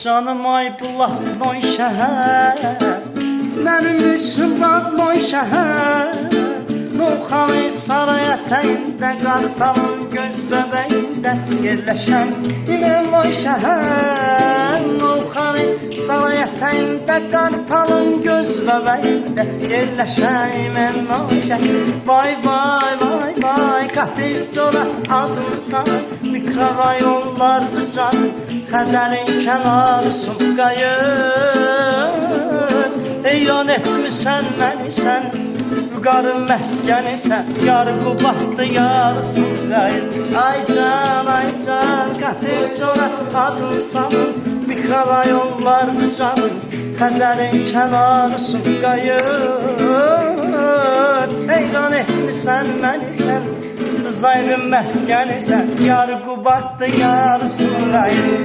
Canım ay bulaqnoy şəhər Mənim üçün radnoy şəhər Novxanı saray ətəyində Qartalın göz bəbəyində Yerləşən İmənoy şəhər Novxanı saray ətəyində Qartalın göz bəbəyində Yerləşən İmənoy şəhər Vay vay vay vay Qatir cora adınsan Mikrorayonlardı canım Xəzərin kənarı Sumqayır Eyran etmisən məni sən Vüqarı məskənisən Yar qubaqdı yarısın qayır Ay can, ay can Qatır sonra adın sanın Mikrorayonlardı canım Xəzərin kənarı Sumqayır Eyran etmisən məni sən Zayrın məskənisən Yar qubaqdı yarısın qayır